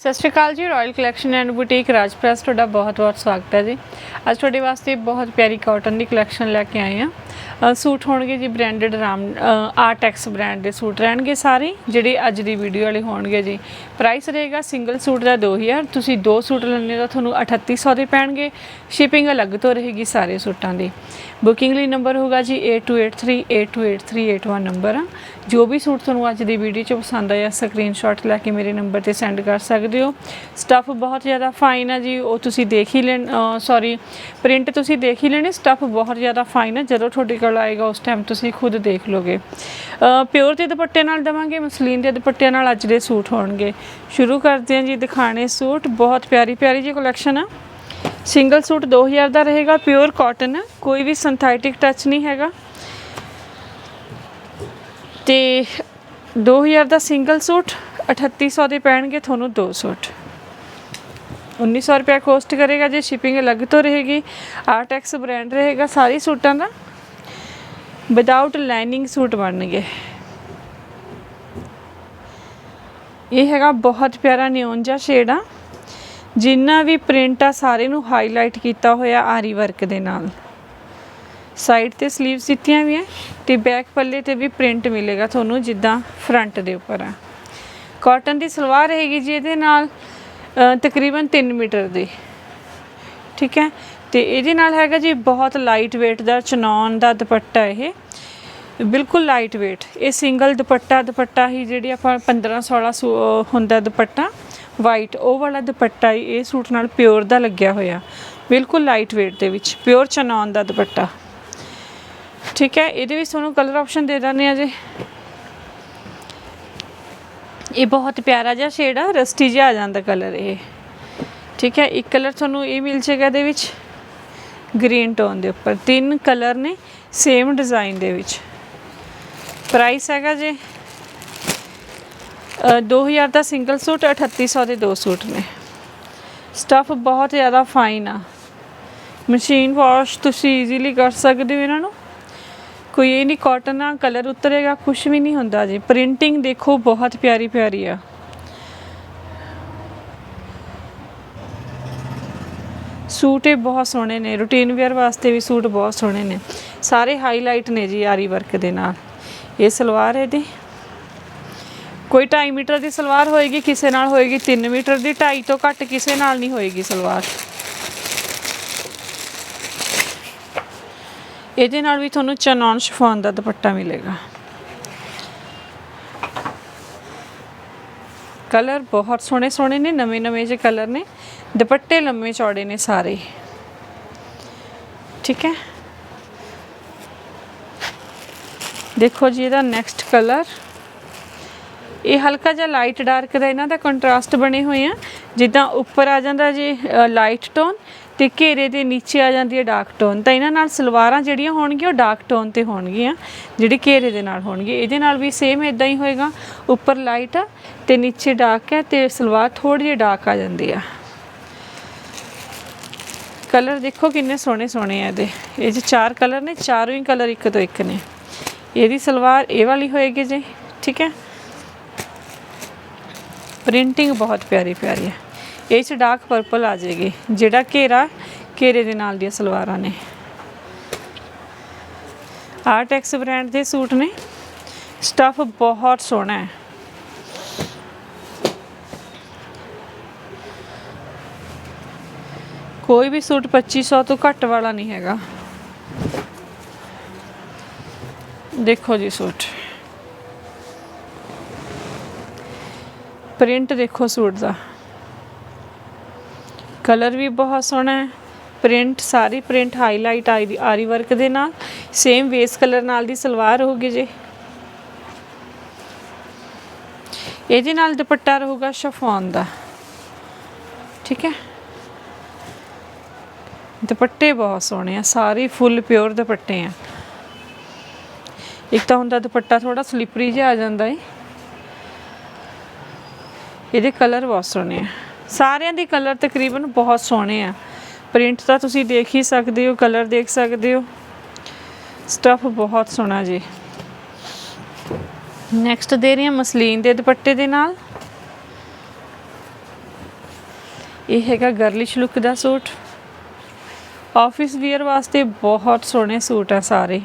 ਸਤਿ ਸ਼੍ਰੀ ਅਕਾਲ ਜੀ royal collection and boutique Raj press ਤੁਹਾਡਾ ਬਹੁਤ-ਬਹੁਤ ਸਵਾਗਤ ਹੈ ਜੀ। ਅੱਜ ਤੁਹਾਡੇ ਵਾਸਤੇ ਬਹੁਤ ਪਿਆਰੀ ਕਾਟਨ ਦੀ ਕਲੈਕਸ਼ਨ ਲੈ ਕੇ ਆਏ ਆ ਸੂਟ ਹੋਣਗੇ ਜੀ ਬ੍ਰਾਂਡਡ ਰਾਮ ਆਰਟੈਕਸ ਬ੍ਰਾਂਡ ਦੇ ਸੂਟ ਰਹਿਣਗੇ ਸਾਰੇ, ਜਿਹੜੇ ਅੱਜ ਦੀ ਵੀਡੀਓ ਵਾਲੇ ਹੋਣਗੇ ਜੀ। ਪ੍ਰਾਈਸ ਰਹੇਗਾ ਸਿੰਗਲ ਸੂਟ ਦਾ 2000 ਤੁਸੀਂ ਦੋ ਸੂਟ ਲੈਣੇ ਤਾਂ ਤੁਹਾਨੂੰ 3800 ਦੇ ਪੈਣਗੇ। ਸ਼ਿਪਿੰਗ ਅਲੱਗ ਤੋਂ ਰਹੇਗੀ ਸਾਰੇ ਸੂਟਾਂ ਦੀ। ਬੁਕਿੰਗ ਲਈ ਨੰਬਰ ਹੋਗਾ ਜੀ 8283828381 ਨੰਬਰ ਆ ਜੋ ਵੀ ਸੂਟ ਤੁਹਾਨੂੰ ਅੱਜ ਦੀ ਵੀਡੀਓ 'ਚ ਪਸੰਦ ਆਇਆ ਸਕਰੀਨਸ਼ਾਟ ਲੈ ਕੇ ਮੇਰੇ ਨੰਬਰ ਤੇ ਸੈਂਡ ਕਰ ਸਕਦੇ ਹੋ। ਸਟੱਫ ਬਹੁਤ ਜ਼ਿਆਦਾ ਫਾਈਨ ਆ ਜੀ, ਉਹ ਤੁਸੀਂ ਦੇਖ ਹੀ ਲੈਣ ਸੌਰੀ ਪ੍ਰਿੰਟ ਤੁਸੀਂ ਦੇਖ ਹੀ ਲੈਣੇ ਸਟੱਫ ਬਹੁਤ ਜ਼ਿਆਦਾ ਫਾਈਨ ਹੈ ਜਦੋਂ ਤੁਹਾਡੇ ਕੋਲ ਆਏਗਾ ਉਸ ਟਾਈਮ ਤੁਸੀਂ ਖੁਦ ਦੇਖ ਲੋਗੇ। ਪਿਓਰ ਦੇ ਦੁਪੱਟੇ ਨਾਲ ਦਵਾਂਗੇ, ਮਸਲੀਨ ਦੇ ਦੁਪੱਟਿਆਂ ਨਾਲ ਅੱਜ ਦੇ ਸੂਟ ਹੋਣਗੇ। ਸ਼ੁਰੂ ਕਰਦੇ ਹਾਂ ਜੀ ਦਿਖਾਣੇ ਸੂਟ, ਬਹੁਤ ਪਿਆਰੀ ਪਿਆਰੀ ਜੀ ਕਲੈਕਸ਼ਨ ਆ। ਸਿੰਗਲ ਸੂਟ 2000 ਦਾ ਰਹੇਗਾ ਪਿਓਰ ਕਾਟਨ ਕੋਈ ਵੀ ਸਿੰਥੈਟਿਕ ਟੱਚ ਨਹੀਂ ਹੈਗਾ। ਤੇ 2000 ਦਾ ਸਿੰਗਲ ਸੂਟ 3800 ਦੇ ਪੈਣਗੇ ਤੁਹਾਨੂੰ ਦੋ ਸੂਟ 1900 ਰੁਪਏ ਕੋਸਟ ਕਰੇਗਾ ਜੇ ਸ਼ਿਪਿੰਗ ਅਲੱਗ ਤੋਂ ਰਹੇਗੀ ਆਰਟੈਕਸ ਬ੍ਰਾਂਡ ਰਹੇਗਾ ਸਾਰੇ ਸੂਟਾਂ ਦਾ ਵਿਦਆਊਟ ਲਾਈਨਿੰਗ ਸੂਟ ਬਣਨਗੇ ਇਹ ਹੈਗਾ ਬਹੁਤ ਪਿਆਰਾ ਨਿਓਨ ਜਿਹਾ ਸ਼ੇਡ ਆ ਜਿੰਨਾ ਵੀ ਪ੍ਰਿੰਟ ਆ ਸਾਰੇ ਨੂੰ ਹਾਈਲਾਈਟ ਕੀਤਾ ਹੋਇਆ ਆਰੀ ਵਰਕ ਦੇ ਨਾਲ ਸਾਈਡ ਤੇ 슬ੀਵਸ ਦਿੱਤੀਆਂ ਵੀ ਹੈ ਤੇ ਬੈਕ ਪੱਲੇ ਤੇ ਵੀ ਪ੍ਰਿੰਟ ਮਿਲੇਗਾ ਤੁਹਾਨੂੰ ਜਿੱਦਾਂ ਫਰੰਟ ਦੇ ਉੱਪਰ ਆ ਕਾਟਨ ਦੀ ਸਲਵਾਰ ਰਹੇਗੀ ਜੀ ਇਹਦੇ ਨਾਲ ਤਕਰੀਬਨ 3 ਮੀਟਰ ਦੀ। ਠੀਕ ਹੈ? ਤੇ ਇਹਦੇ ਨਾਲ ਹੈਗਾ ਜੀ ਬਹੁਤ ਲਾਈਟ weight ਦਾ ਚਨੌਨ ਦਾ ਦੁਪੱਟਾ ਇਹ। ਬਿਲਕੁਲ ਲਾਈਟ weight ਇਹ ਸਿੰਗਲ ਦੁਪੱਟਾ ਦੁਪੱਟਾ ਹੀ ਜਿਹੜੀ ਆਪਾਂ 15 16 ਸੌ- ਹੁੰਦਾ ਦੁਪੱਟਾ। ਵਾਈਟ ਉਹ ਵਾਲਾ ਦੁਪੱਟਾ ਹੀ, ਇਹ ਸੂਟ ਨਾਲ ਪਿਓਰ ਦਾ ਲੱਗਿਆ ਹੋਇਆ। ਬਿਲਕੁਲ ਲਾਈਟ weight ਦੇ ਵਿੱਚ ਪਿਓਰ ਚਨੌਨ ਦਾ ਦੁਪੱਟਾ। ਠੀਕ ਹੈ? ਇਹਦੇ ਵਿੱਚ ਤੁਹਾਨੂੰ ਕਲਰ ਆਪਸ਼ਨ ਦੇ ਦਿੰਦੇ ਆ ਜੀ। ਇਹ ਬਹੁਤ ਪਿਆਰਾ ਜਿਹਾ ਸ਼ੇਡ ਆ ਰਸਟੀ ਜਿਹਾ ਆ ਜਾਂਦਾ ਕਲਰ ਇਹ। ਠੀਕ ਹੈ ਇੱਕ ਕਲਰ ਤੁਹਾਨੂੰ ਇਹ ਮਿਲ ਜਾਏਗਾ ਇਹਦੇ ਵਿੱਚ ਗ੍ਰੀਨ ਟੋਨ ਦੇ ਉੱਪਰ। ਤਿੰਨ ਕਲਰ ਨੇ ਸੇਮ ਡਿਜ਼ਾਈਨ ਦੇ ਵਿੱਚ। ਪ੍ਰਾਈਸ ਹੈਗਾ ਜੀ ਅ, 2000 ਦਾ ਸਿੰਗਲ ਸੂਟ 3800 ਦੇ ਦੋ ਸੂਟ ਨੇ। ਸਟਫ ਬਹੁਤ ਜ਼ਿਆਦਾ ਫਾਈਨ ਆ। ਮਸ਼ੀਨ ਵਾਸ਼ ਤੁਸੀਂ ਈਜ਼ੀਲੀ ਕਰ ਸਕਦੇ ਹੋ ਇਹਨਾਂ ਨੂੰ। ਕੋਈ ਇਹ ਨਹੀਂ ਕਾਟਨ ਆ ਕਲਰ ਉਤਰੇਗਾ ਕੁਝ ਵੀ ਨਹੀਂ ਹੁੰਦਾ ਜੀ। ਪ੍ਰਿੰਟਿੰਗ ਦੇਖੋ, ਬਹੁਤ ਪਿਆਰੀ ਪਿਆਰੀ ਆ। ਸੂਟ ਇਹ ਬਹੁਤ ਸੋਹਣੇ ਨੇ। ਰੂਟੀਨ ਵੇਅਰ ਵਾਸਤੇ ਵੀ ਸੂਟ ਬਹੁਤ ਸੋਹਣੇ ਨੇ। ਸਾਰੇ ਹਾਈਲਾਈਟ ਨੇ ਜੀ ਆਰੀ ਵਰਕ ਦੇ ਨਾਲ। ਇਹ ਸਲਵਾਰ ਹੈ ਇਹਦੀ। ਕੋਈ 2.5 ਮੀਟਰ ਦੀ ਸਲਵਾਰ ਹੋਏਗੀ, ਕਿਸੇ ਨਾਲ ਹੋਏਗੀ 3 ਮੀਟਰ ਦੀ। 2.5 ਤੋਂ ਘੱਟ ਕਿਸੇ ਨਾਲ ਨਹੀਂ ਹੋਏਗੀ ਸਲਵਾਰ। ਇਹਦੇ ਨਾਲ ਵੀ ਤੁਹਾਨੂੰ ਚਨੌਨ ਸ਼ਿਫੋਨ ਦਾ ਦੁਪੱਟਾ ਮਿਲੇਗਾ। ਕਲਰ ਬਹੁਤ ਸੋਹਣੇ ਸੋਹਣੇ ਨੇ ਨਵੇਂ ਨਵੇਂ ਜਿਹੇ ਕਲਰ ਨੇ, ਦੁਪੱਟੇ ਲੰਮੇ ਚੌੜੇ ਨੇ ਸਾਰੇ। ਠੀਕ ਹੈ? ਦੇਖੋ ਜੀ, ਇਹਦਾ ਨੈਕਸਟ ਕਲਰ। ਇਹ ਹਲਕਾ ਜਿਹਾ ਲਾਈਟ ਡਾਰਕ ਦਾ ਇਹਨਾਂ ਦਾ ਕੰਟਰਾਸਟ ਬਣੇ ਹੋਏ ਆ। ਜਿੱਦਾਂ ਉੱਪਰ ਆ ਜਾਂਦਾ ਜੀ ਲਾਈਟ ਟੋਨ ਤੇ ਘੇਰੇ ਦੇ ਨੀਚੇ ਆ ਜਾਂਦੀ ਹੈ ਡਾਰਕ ਟੋਨ ਤਾਂ ਇਹਨਾਂ ਨਾਲ ਸਲਵਾਰਾਂ ਜਿਹੜੀਆਂ ਹੋਣਗੀਆਂ, ਉਹ ਡਾਰਕ ਟੋਨ ਤੇ ਹੋਣਗੀਆਂ, ਜਿਹੜੀ ਘੇਰੇ ਦੇ ਨਾਲ ਹੋਣਗੀ। ਇਹਦੇ ਨਾਲ ਵੀ ਸੇਮ ਇਦਾਂ ਹੀ ਹੋਏਗਾ। ਉੱਪਰ ਲਾਈਟ ਆ ਤੇ ਨੀਚੇ ਡਾਰਕ ਹੈ ਤੇ ਸਲਵਾਰ ਥੋੜੀ ਜਿਹੀ ਡਾਰਕ ਆ ਜਾਂਦੀ ਆ। ਕਲਰ ਦੇਖੋ ਕਿੰਨੇ ਸੋਹਣੇ ਸੋਹਣੇ ਆ ਇਹਦੇ। ਇਹ 'ਚ ਚਾਰ ਕਲਰ ਨੇ, ਚਾਰੋਂ ਹੀ ਕਲਰ ਇੱਕ ਤੋਂ ਇੱਕ ਨੇ। ਇਹਦੀ ਸਲਵਾਰ ਇਹ ਵਾਲੀ ਹੋਏਗੀ ਜੀ, ਠੀਕ ਹੈ? ਪ੍ਰਿੰਟਿੰਗ ਬਹੁਤ ਪਿਆਰੀ ਪਿਆਰੀ ਹੈ। ਇਹ ਚ ਡਾਰਕ ਪਰਪਲ ਆ ਜਾਏਗੀ, ਜਿਹੜਾ ਘੇਰਾ, ਘੇਰੇ ਦੇ ਨਾਲ ਦੀਆਂ ਸਲਵਾਰਾਂ ਨੇ। ਆਰਟੈਕਸ ਬ੍ਰਾਂਡ ਦੇ ਸੂਟ ਨੇ। ਸਟਫ ਬਹੁਤ ਸੋਹਣਾ ਹੈ। ਕੋਈ ਵੀ ਸੂਟ 2500 ਤੋਂ ਘੱਟ ਵਾਲਾ ਨਹੀਂ ਹੈਗਾ। ਦੇਖੋ ਜੀ ਸੂਟ। ਪ੍ਰਿੰਟ ਦੇਖੋ ਸੂਟ ਦਾ। ਕਲਰ ਵੀ ਬਹੁਤ ਸੋਹਣਾ ਹੈ। ਪ੍ਰਿੰਟ, ਸਾਰੀ ਪ੍ਰਿੰਟ ਹਾਈਲਾਈਟ ਆਈ ਆਰੀ ਵਰਕ ਦੇ ਨਾਲ। ਸੇਮ ਵੇਸ ਕਲਰ ਨਾਲ ਦੀ ਸਲਵਾਰ ਹੋਊਗੀ ਜੀ। ਇਹਦੇ ਨਾਲ ਦੁਪੱਟਾ ਰਹੂਗਾ ਸ਼ਫੋਨ ਦਾ। ਠੀਕ ਹੈ? ਦੁਪੱਟੇ ਬਹੁਤ ਸੋਹਣੇ ਆ, ਸਾਰੇ ਫੁੱਲ ਪਿਓਰ ਦੁਪੱਟੇ ਆ। ਇੱਕ ਤਾਂ ਹੁੰਦਾ ਦੁਪੱਟਾ ਥੋੜਾ ਸਲਿਪਰੀ ਜਿਹਾ ਆ ਜਾਂਦਾ ਏ। ਇਹਦੇ ਕਲਰ ਬਹੁਤ ਸੋਹਣੇ ਆ। ਸਾਰਿਆਂ ਦੇ ਕਲਰ ਤਕਰੀਬਨ ਬਹੁਤ ਸੋਹਣੇ ਆ। ਪ੍ਰਿੰਟ ਤਾਂ ਤੁਸੀਂ ਦੇਖ ਹੀ ਸਕਦੇ ਹੋ, ਕਲਰ ਦੇਖ ਸਕਦੇ ਹੋ। ਸਟਫ ਬਹੁਤ ਸੋਹਣਾ ਜੀ। ਨੈਕਸਟ ਦੇ ਰਹੀ ਹਾਂ ਮਸਲੀਨ ਦੇ ਦੁਪੱਟੇ ਦੇ ਨਾਲ। ਇਹ ਹੈਗਾ ਗਰਲਿਸ਼ ਲੁੱਕ ਦਾ ਸੂਟ। ਆਫਿਸ ਵੀਅਰ ਵਾਸਤੇ ਬਹੁਤ ਸੋਹਣੇ ਸੂਟ ਆ ਸਾਰੇ।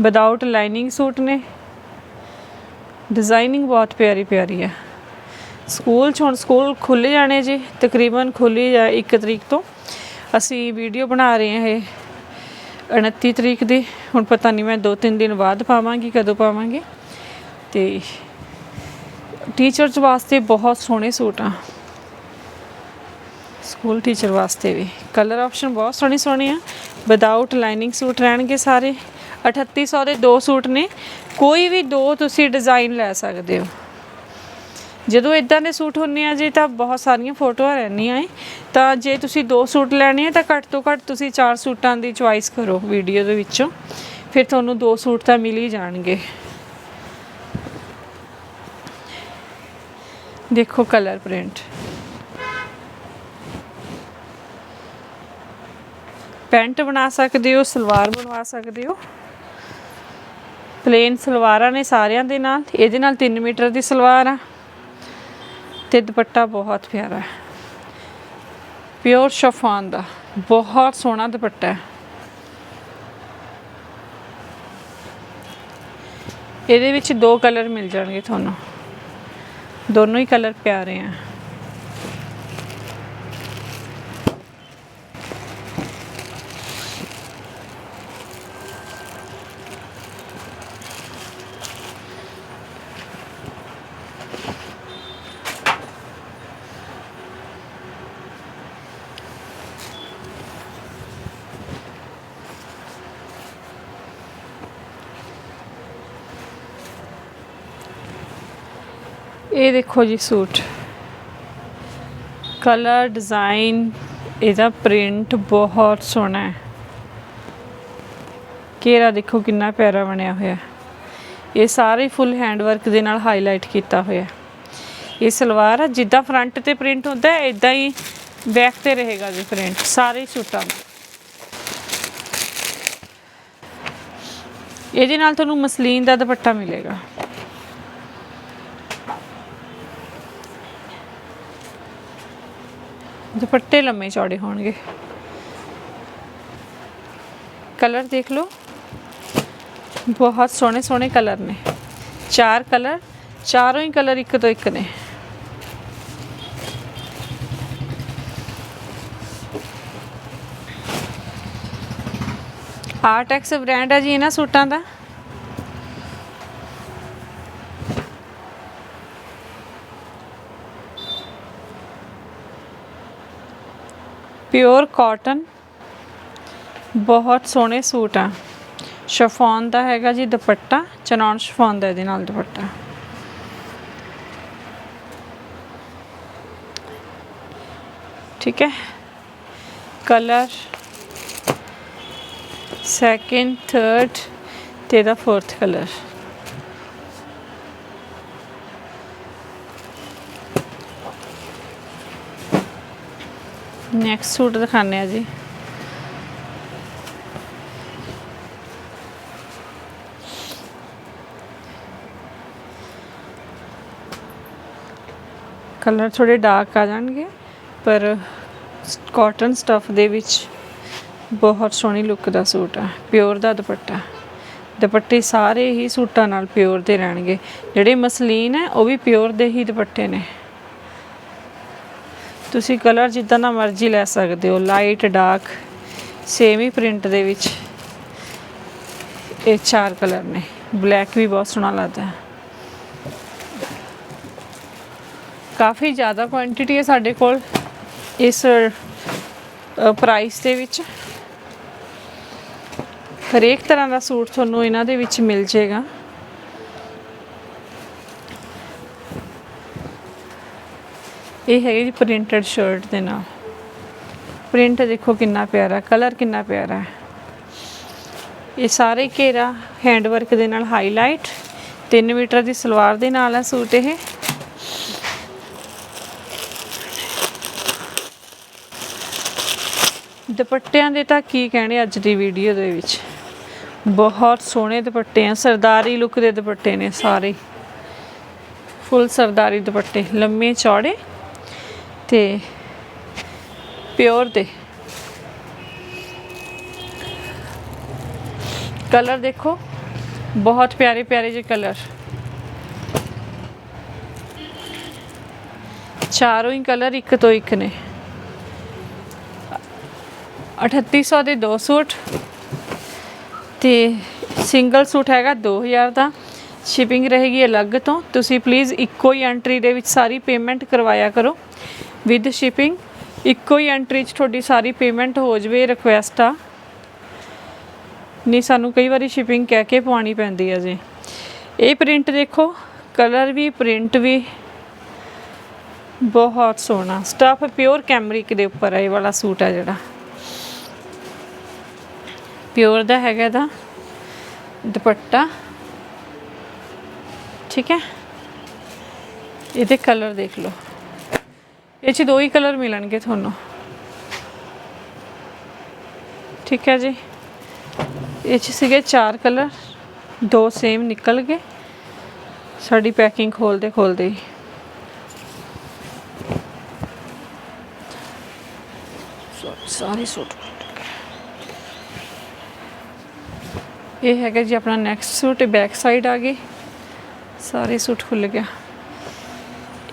ਵਿਦਆਊਟ ਲਾਈਨਿੰਗ ਸੂਟ ਨੇ। ਡਿਜ਼ਾਈਨਿੰਗ ਬਹੁਤ ਪਿਆਰੀ ਪਿਆਰੀ ਹੈ ਸਕੂਲ 'ਚ ਹੁਣ ਸਕੂਲ ਖੁੱਲ੍ਹ ਜਾਣੇ ਜੀ, ਤਕਰੀਬਨ ਖੁੱਲ੍ਹ ਜਾ 1 ਤਰੀਕ ਤੋਂ। ਅਸੀਂ ਵੀਡੀਓ ਬਣਾ ਰਹੇ ਹਾਂ ਇਹ 29 ਤਰੀਕ ਦੀ। ਹੁਣ ਪਤਾ ਨਹੀਂ ਮੈਂ 2-3 ਦਿਨ ਬਾਅਦ ਪਾਵਾਂਗੀ, ਕਦੋਂ ਪਾਵਾਂਗੀ। ਤੇ ਟੀਚਰਸ ਵਾਸਤੇ ਬਹੁਤ ਸੋਹਣੇ ਸੂਟ ਆ। ਸਕੂਲ ਟੀਚਰ ਵਾਸਤੇ ਵੀ। ਕਲਰ ਆਪਸ਼ਨ ਬਹੁਤ ਸੋਹਣੇ ਸੋਹਣੇ ਆ। ਵਿਦਆਊਟ ਲਾਈਨਿੰਗ ਸੂਟ ਰਹਿਣਗੇ ਸਾਰੇ। 3800 ਦੇ ਦੋ ਸੂਟ ਨੇ। ਕੋਈ ਵੀ ਦੋ ਤੁਸੀਂ ਡਿਜ਼ਾਈਨ ਲੈ ਸਕਦੇ ਹੋ। ਜਦੋਂ ਇਦਾਂ ਦੇ ਸੂਟ ਹੁੰਨੇ ਆ, ਜੀ ਤਾਂ ਬਹੁਤ ਸਾਰੀਆਂ ਫੋਟੋਆਂ ਰਹਿੰਦੀਆਂ ਏ, ਤਾਂ ਜੇ ਤੁਸੀਂ ਦੋ ਸੂਟ ਲੈਣੇ ਆ, ਤਾਂ ਘੱਟ ਤੋਂ ਘੱਟ ਤੁਸੀਂ ਚਾਰ ਸੂਟਾਂ ਦੀ ਚੁਆਇਸ ਕਰੋ ਵੀਡੀਓ ਦੇ ਵਿੱਚੋਂ, ਫਿਰ ਤੁਹਾਨੂੰ ਦੋ ਸੂਟ ਤਾਂ ਮਿਲ ਹੀ ਜਾਣਗੇ। ਦੇਖੋ ਕਲਰ ਪ੍ਰਿੰਟ ਪੈਂਟ ਬਣਾ ਸਕਦੇ ਹੋ, ਸਲਵਾਰ ਬਣਵਾ ਸਕਦੇ ਹੋ। ਪਲੇਨ ਸਲਵਾਰਾਂ ਨੇ ਸਾਰਿਆਂ ਦੇ ਨਾਲ, ਇਹਦੇ ਨਾਲ 3 ਮੀਟਰ ਦੀ ਸਲਵਾਰ ਆ। ਤੇ ਦੁਪੱਟਾ ਬਹੁਤ ਪਿਆਰਾ ਹੈ। ਪਿਓਰ ਸ਼ਫਾਨ ਦਾ, ਬਹੁਤ ਸੋਹਣਾ ਦੁਪੱਟਾ ਹੈ। ਇਹਦੇ ਵਿੱਚ ਦੋ ਕਲਰ ਮਿਲ ਜਾਣਗੇ ਤੁਹਾਨੂੰ। ਦੋਨੋਂ ਹੀ ਕਲਰ ਪਿਆਰੇ ਆ। ਇਹ ਦੇਖੋ ਜੀ ਸੂਟ। ਕਲਰ, ਡਿਜ਼ਾਈਨ, ਇਹਦਾ ਪ੍ਰਿੰਟ ਬਹੁਤ ਸੋਹਣਾ ਹੈ। ਘੇਰਾ ਦੇਖੋ ਕਿੰਨਾ ਪਿਆਰਾ ਬਣਿਆ ਹੋਇਆ ਇਹ ਸਾਰੇ ਫੁੱਲ ਹੈਂਡ ਵਰਕ ਦੇ ਨਾਲ ਹਾਈਲਾਈਟ ਕੀਤਾ ਹੋਇਆ ਇਹ ਸਲਵਾਰ ਹੈ ਜਿੱਦਾਂ ਫਰੰਟ ਤੇ ਪ੍ਰਿੰਟ ਹੁੰਦਾ ਹੈ ਇਦਾਂ ਹੀ ਬੈਕ ਤੇ ਰਹੇਗਾ ਜੀ ਪ੍ਰਿੰਟ ਸਾਰੇ ਸੂਟਾਂ ਦਾ। ਇਹਦੇ ਨਾਲ ਤੁਹਾਨੂੰ ਮਸਲੀਨ ਦਾ ਦੁਪੱਟਾ ਮਿਲੇਗਾ। ਦੁਪੱਟੇ ਲੰਮੇ ਚੌੜੇ ਹੋਣਗੇ। ਕਲਰ ਦੇਖ ਲਓ। ਬਹੁਤ ਸੋਹਣੇ ਸੋਹਣੇ ਕਲਰ ਨੇ। ਚਾਰ ਕਲਰ, ਚਾਰੋਂ ਹੀ ਕਲਰ ਇੱਕ ਤੋਂ ਇੱਕ ਨੇ। ਆਰਟੈਕਸ ਬ੍ਰਾਂਡ ਹੈ ਜੀ ਇਹਨਾਂ ਸੂਟਾਂ ਦਾ। Pure cotton. ਬਹੁਤ ਸੋਹਣੇ ਸੂਟ ਆ। ਸ਼ਫੋਨ ਦਾ ਹੈਗਾ ਜੀ ਦੁਪੱਟਾ ਚਨੌਨ ਸ਼ਫੋਨ ਦਾ ਇਹਦੇ ਨਾਲ ਦੁਪੱਟਾ। ਠੀਕ ਹੈ। ਕਲਰ ਸੈਕਿੰਡ ਥਰਡ ਤੇ ਦਾ ਫੋਰਥ ਕਲਰ। ਨੈਕਸਟ ਸੂਟ ਦਿਖਾਣੇ ਆ ਜੀ। ਕਲਰ ਥੋੜੇ ਡਾਰਕ ਆ ਜਾਣਗੇ, ਪਰ ਕਾਟਨ ਸਟਫ ਦੇ ਵਿੱਚ ਬਹੁਤ ਸੋਹਣੀ ਲੁੱਕ ਦਾ ਸੂਟ ਆ ਪਿਓਰ ਦਾ ਦੁਪੱਟਾ। ਦੁਪੱਟੇ ਸਾਰੇ ਹੀ ਸੂਟਾਂ ਨਾਲ ਪਿਓਰ ਦੇ ਰਹਿਣਗੇ। ਜਿਹੜੇ ਮਸਲੀਨ ਹੈ, ਉਹ ਵੀ ਪਿਓਰ ਦੇ ਹੀ ਦੁਪੱਟੇ ਨੇ। ਤੁਸੀਂ ਕਲਰ ਜਿੱਦਾਂ ਦਾ ਮਰਜ਼ੀ ਲੈ ਸਕਦੇ ਹੋ ਲਾਈਟ ਡਾਰਕ ਸੇਮ ਹੀ ਪ੍ਰਿੰਟ ਦੇ ਵਿੱਚ। ਇਹ ਚਾਰ ਕਲਰ ਨੇ। ਬਲੈਕ ਵੀ ਬਹੁਤ ਸੋਹਣਾ ਲੱਗਦਾ ਹੈ। ਕਾਫੀ ਜ਼ਿਆਦਾ ਕੁਆਂਟੀਟੀ ਹੈ ਸਾਡੇ ਕੋਲ ਇਸ ਪ੍ਰਾਈਸ ਦੇ ਵਿੱਚ। ਹਰੇਕ ਤਰ੍ਹਾਂ ਦਾ ਸੂਟ ਤੁਹਾਨੂੰ ਇਹਨਾਂ ਦੇ ਵਿੱਚ ਮਿਲ ਜਾਏਗਾ। ਇਹ ਹੈਗੀ ਜੀ ਪ੍ਰਿੰਟਡ ਸ਼ਰਟ ਦੇ ਨਾਲ। ਪ੍ਰਿੰਟ ਦੇਖੋ ਕਿੰਨਾ ਪਿਆਰਾ ਕਲਰ ਕਿੰਨਾ ਪਿਆਰਾ ਹੈ। ਇਹ ਸਾਰੇ ਘੇਰਾ ਹੈਂਡ ਵਰਕ ਦੇ ਨਾਲ ਹਾਈਲਾਈਟ 3 ਮੀਟਰ ਦੀ ਸਲਵਾਰ ਦੇ ਨਾਲ ਹੈ ਸੂਟ ਇਹ। ਦੁਪੱਟਿਆਂ ਦੇ ਤਾਂ ਕੀ ਕਹਿਣੇ ਅੱਜ ਦੀ ਵੀਡੀਓ ਦੇ ਵਿੱਚ। ਬਹੁਤ ਸੋਹਣੇ ਦੁਪੱਟੇ ਆ, ਸਰਦਾਰੀ ਲੁੱਕ ਦੇ ਦੁਪੱਟੇ ਨੇ ਸਾਰੇ। ਫੁੱਲ ਸਰਦਾਰੀ ਦੁਪੱਟੇ, ਲੰਮੇ ਚੌੜੇ ਤੇ ਪਿਓਰ ਦੇ। ਕਲਰ ਦੇਖੋ, ਬਹੁਤ ਪਿਆਰੇ ਪਿਆਰੇ ਜਿਹੇ ਕਲਰ। ਚਾਰੋਂ ਹੀ ਕਲਰ ਇੱਕ ਤੋਂ ਇੱਕ ਨੇ। 3800 ਦੇ ਦੋ ਸੂਟ ਤੇ ਸਿੰਗਲ ਸੂਟ ਹੈਗਾ 2000 ਦਾ। ਸ਼ਿਪਿੰਗ ਰਹੇਗੀ ਅਲੱਗ ਤੋਂ। ਤੁਸੀਂ ਪਲੀਜ਼ ਇੱਕੋ ਹੀ ਐਂਟਰੀ ਦੇ ਵਿੱਚ ਸਾਰੀ ਪੇਮੈਂਟ ਕਰਵਾਇਆ ਕਰੋ। ਵਿਦ ਸ਼ਿਪਿੰਗ ਇੱਕੋ ਹੀ ਐਂਟਰੀ 'ਚ ਤੁਹਾਡੀ ਸਾਰੀ ਪੇਮੈਂਟ ਹੋ ਜਵੇ ਰਿਕੁਐਸਟ ਆ। ਨਹੀਂ, ਸਾਨੂੰ ਕਈ ਵਾਰੀ ਸ਼ਿਪਿੰਗ ਕਹਿ ਕੇ ਪਵਾਉਣੀ ਪੈਂਦੀ ਹੈ ਜੀ। ਇਹ ਪ੍ਰਿੰਟ ਦੇਖੋ ਕਲਰ ਵੀ ਪ੍ਰਿੰਟ ਵੀ ਬਹੁਤ ਸੋਹਣਾ। ਸਟਫ ਪਿਓਰ ਕੈਮਰਿਕ ਦੇ ਉੱਪਰ ਹੈ ਇਹ ਵਾਲਾ ਸੂਟ ਹੈ ਜਿਹੜਾ। ਪਿਓਰ ਦਾ ਹੈਗਾ ਦਾ ਦੁਪੱਟਾ। ਠੀਕ ਹੈ? ਇਹਦੇ ਕਲਰ ਦੇਖ ਲਓ। ਇਹ ਚ ਦੋ ਹੀ ਕਲਰ ਮਿਲਣਗੇ ਤੁਹਾਨੂੰ। ਠੀਕ ਹੈ ਜੀ। ਇਹ ਚ ਸੀਗੇ ਚਾਰ ਕਲਰ ਦੋ ਸੇਮ ਨਿਕਲ ਗਏ। ਸਾਡੀ ਪੈਕਿੰਗ ਖੋਲਦੇ ਖੋਲਦੇ ਹੀ। ਸਾਰੇ ਸੂਟ ਇਹ ਹੈਗਾ ਜੀ ਆਪਣਾ ਨੈਕਸਟ ਸੂਟ ਬੈਕ ਸਾਈਡ ਆ ਗਈ। ਸਾਰੇ ਸੂਟ ਖੁੱਲ ਗਿਆ।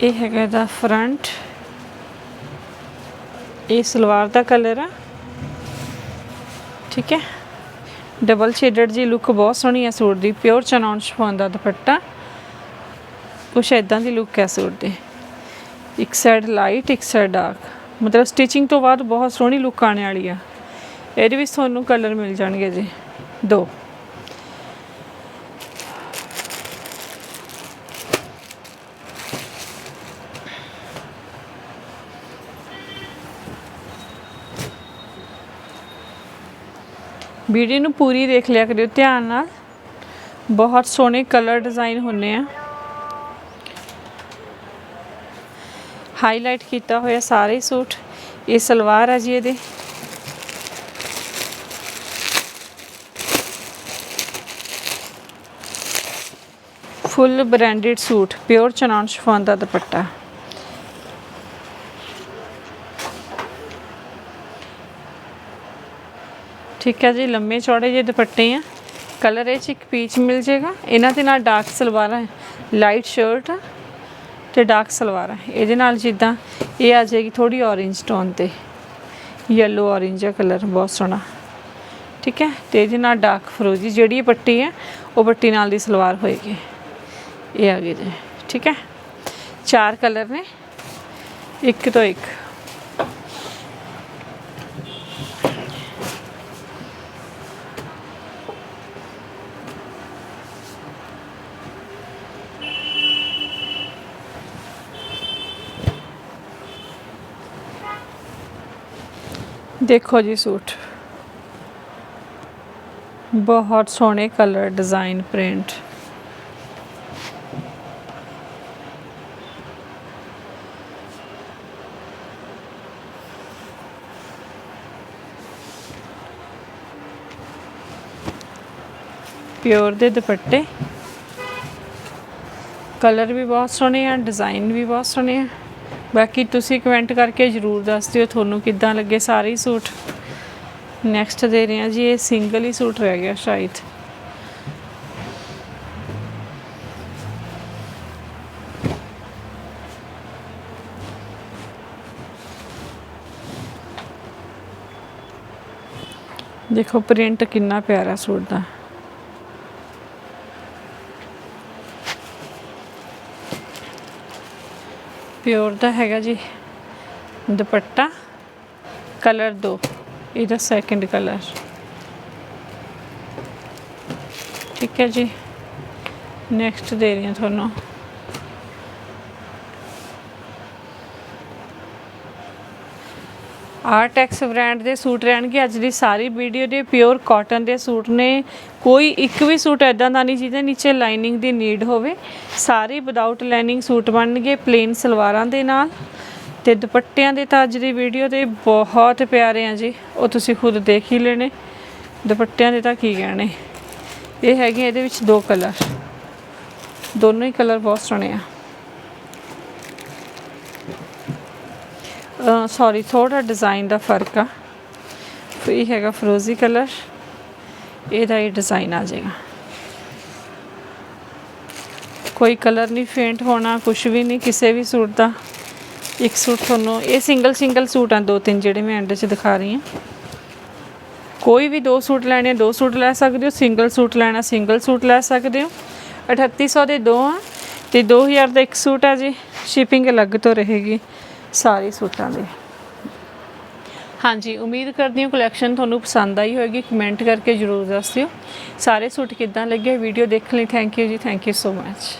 ਇਹ ਹੈਗਾ ਦਾ ਫਰੰਟ ਇਹ ਸਲਵਾਰ ਦਾ ਕਲਰ ਆ। ਠੀਕ ਹੈ। ਡਬਲ ਸ਼ੇਡਡ ਜੀ ਲੁੱਕ ਬਹੁਤ ਸੋਹਣੀ ਹੈ ਸੂਟ ਦੀ। ਪਿਓਰ ਚਨੌਨ ਸ਼ਫੋਨ ਦਾ ਦੁਪੱਟਾ। ਕੁਛ ਇਦਾਂ ਦੀ ਲੁੱਕ ਹੈ ਸੂਟ ਦੀ। ਇੱਕ ਸਾਈਡ ਲਾਈਟ ਇੱਕ ਸਾਈਡ ਡਾਰਕ ਮਤਲਬ ਸਟਿਚਿੰਗ ਤੋਂ ਬਾਅਦ ਬਹੁਤ ਸੋਹਣੀ ਲੁੱਕ ਆਉਣ ਵਾਲੀ ਆ। ਇਹਦੇ ਵਿੱਚ ਤੁਹਾਨੂੰ ਕਲਰ ਮਿਲ ਜਾਣਗੇ ਜੀ। ਦੋ। ਵੀਡੀਓ ਨੂੰ ਪੂਰੀ ਦੇਖ ਲਿਆ ਕਰਿਓ, ਧਿਆਨ ਨਾਲ। ਬਹੁਤ ਸੋਹਣੇ ਕਲਰ ਡਿਜ਼ਾਈਨ ਹੁੰਨੇ ਆ। ਹਾਈਲਾਈਟ ਕੀਤਾ ਹੋਇਆ ਸਾਰੇ ਸੂਟ। ਇਹ ਸਲਵਾਰ ਆ ਜੀ ਇਹਦੇ। Full branded suit pure chinon chiffon ਦਾ ਦੁਪੱਟਾ। ਠੀਕ ਹੈ ਜੀ, ਲੰਮੇ ਚੌੜੇ ਜਿਹੇ ਦੁਪੱਟੇ ਆ। ਕਲਰ ਇਹ ਚ ਇੱਕ ਪੀਚ ਮਿਲ ਜੇਗਾ। ਇਹਨਾਂ ਦੇ ਨਾਲ ਡਾਰਕ ਸਲਵਾਰਾਂ ਲਾਈਟ ਸ਼ਰਟ ਤੇ ਡਾਰਕ ਸਲਵਾਰਾਂ ਇਹਦੇ ਨਾਲ ਜਿੱਦਾਂ ਇਹ ਆ ਜਾਏਗੀ ਥੋੜੀ orange ਟੋਨ ਤੇ। ਯੈਲੋ orange ਜਿਹਾ ਕਲਰ, ਬਹੁਤ ਸੋਹਣਾ। ਠੀਕ ਹੈ, ਤੇ ਇਹਦੇ ਨਾਲ ਡਾਰਕ ਫਰੋਜੀ ਜਿਹੜੀ ਇਹ ਪੱਟੀ ਹੈ ਉਹ ਪੱਟੀ ਨਾਲ ਦੀ ਸਲਵਾਰ ਹੋਏਗੀ। ਇਹ ਆ ਗਈ ਜੀ, ਠੀਕ ਹੈ। ਚਾਰ ਕਲਰ ਨੇ, ਇੱਕ ਤੋਂ ਇੱਕ। ਦੇਖੋ ਜੀ ਸੂਟ। ਬਹੁਤ ਸੋਹਣੇ ਕਲਰ ਡਿਜ਼ਾਈਨ ਪ੍ਰਿੰਟ ਪਿਓਰ ਦੇ ਦੁਪੱਟੇ। ਕਲਰ ਵੀ ਬਹੁਤ ਸੋਹਣੇ ਆ ਡਿਜ਼ਾਈਨ ਵੀ ਬਹੁਤ ਸੋਹਣੇ ਆ। ਬਾਕੀ ਤੁਸੀਂ ਕਮੈਂਟ ਕਰਕੇ ਜਰੂਰ ਦੱਸ ਦਿਓ ਤੁਹਾਨੂੰ ਕਿੱਦਾਂ ਲੱਗੇ ਸਾਰੇ ਹੀ ਸੂਟ। ਨੈਕਸਟ ਦੇ ਰਹੇ ਹਾਂ ਜੀ, ਇਹ ਸਿੰਗਲ ਹੀ ਸੂਟ ਰਹਿ ਗਿਆ ਸ਼ਾਇਦ। ਦੇਖੋ ਪ੍ਰਿੰਟ ਕਿੰਨਾ ਪਿਆਰਾ ਸੂਟ ਦਾ। ਪਿਓਰ ਦਾ ਹੈਗਾ ਜੀ। ਦੁਪੱਟਾ, ਕਲਰ ਦੋ। ਇਹਦਾ ਸੈਕੰਡ ਕਲਰ। ਠੀਕ ਹੈ ਜੀ। ਨੈਕਸਟ ਦੇ ਰਹੀ ਹਾਂ ਤੁਹਾਨੂੰ। ਆਰਟੈਕਸ ਬ੍ਰਾਂਡ ਦੇ ਸੂਟ ਰਹਿਣਗੇ। ਅੱਜ ਦੀ ਸਾਰੀ ਵੀਡੀਓ ਦੇ ਪਿਓਰ ਕਾਟਨ ਦੇ ਸੂਟ ਨੇ। ਕੋਈ ਇੱਕ ਵੀ ਸੂਟ ਐਦਾਂ ਦਾ ਨਹੀਂ ਜਿਹਦੇ ਨੀਚੇ ਲਾਈਨਿੰਗ ਦੀ ਨੀਡ ਹੋਵੇ। ਸਾਰੇ ਵਿਦਆਊਟ ਲਾਈਨਿੰਗ ਸੂਟ ਬਣਨਗੇ ਪਲੇਨ ਸਲਵਾਰਾਂ ਦੇ ਨਾਲ। ਤੇ ਦੁਪੱਟਿਆਂ ਦੇ ਤਾਂ ਅੱਜ ਦੀ ਵੀਡੀਓ ਦੇ ਬਹੁਤ ਪਿਆਰੇ ਆ ਜੀ। ਉਹ ਤੁਸੀਂ ਖੁਦ ਦੇਖ ਹੀ ਲੈਣੇ। ਦੁਪੱਟਿਆਂ ਦੇ ਤਾਂ ਕੀ ਕਹਿਣੇ। ਇਹ ਹੈਗੇ ਇਹਦੇ ਵਿੱਚ ਦੋ ਕਲਰ। ਦੋਨੋਂ ਹੀ ਕਲਰ ਬਹੁਤ ਸੋਹਣੇ ਆ। ਸੌਰੀ ਥੋੜਾ ਡਿਜ਼ਾਈਨ ਦਾ ਫ਼ਰਕ ਆ। ਇਹ ਹੈਗਾ ਫਰੋਜ਼ੀ ਕਲਰ ਇਹਦਾ ਇਹ ਡਿਜ਼ਾਈਨ ਆ ਜਾਏਗਾ। ਕੋਈ ਕਲਰ ਨਹੀਂ ਫੇਂਟ ਹੋਣਾ ਕੁਝ ਵੀ ਨਹੀਂ ਕਿਸੇ ਵੀ ਸੂਟ ਦਾ। ਇੱਕ ਸੂਟ ਤੁਹਾਨੂੰ ਇਹ ਸਿੰਗਲ ਸਿੰਗਲ ਸੂਟ ਆ ਦੋ ਤਿੰਨ ਜਿਹੜੇ ਮੈਂ ਐਂਡ 'ਚ ਦਿਖਾ ਰਹੀ ਹਾਂ। ਕੋਈ ਵੀ ਦੋ ਸੂਟ ਲੈਣੇ ਆ, ਦੋ ਸੂਟ ਲੈ ਸਕਦੇ ਹੋ ਸਿੰਗਲ ਸੂਟ ਲੈਣਾ ਸਿੰਗਲ ਸੂਟ ਲੈ ਸਕਦੇ ਹੋ। 3800 ਦੇ ਦੋ ਆ ਤੇ 2000 ਦਾ ਇੱਕ ਸੂਟ ਆ ਜੀ। ਸ਼ਿਪਿੰਗ ਅਲੱਗ ਤੋਂ ਰਹੇਗੀ। ਸਾਰੇ ਸੂਟਾਂ ਦੇ। ਹਾਂਜੀ, ਉਮੀਦ ਕਰਦੀ ਹਾਂ ਕਲੈਕਸ਼ਨ ਤੁਹਾਨੂੰ ਪਸੰਦ ਆਈ ਹੋਵੇਗੀ ਕਮੈਂਟ ਕਰਕੇ ਜਰੂਰ ਦੱਸਿਓ। ਸਾਰੇ ਸੂਟ ਕਿੱਦਾਂ ਲੱਗੇ? ਵੀਡੀਓ ਦੇਖਣ ਲਈ ਥੈਂਕ ਯੂ ਜੀ। Thank you so much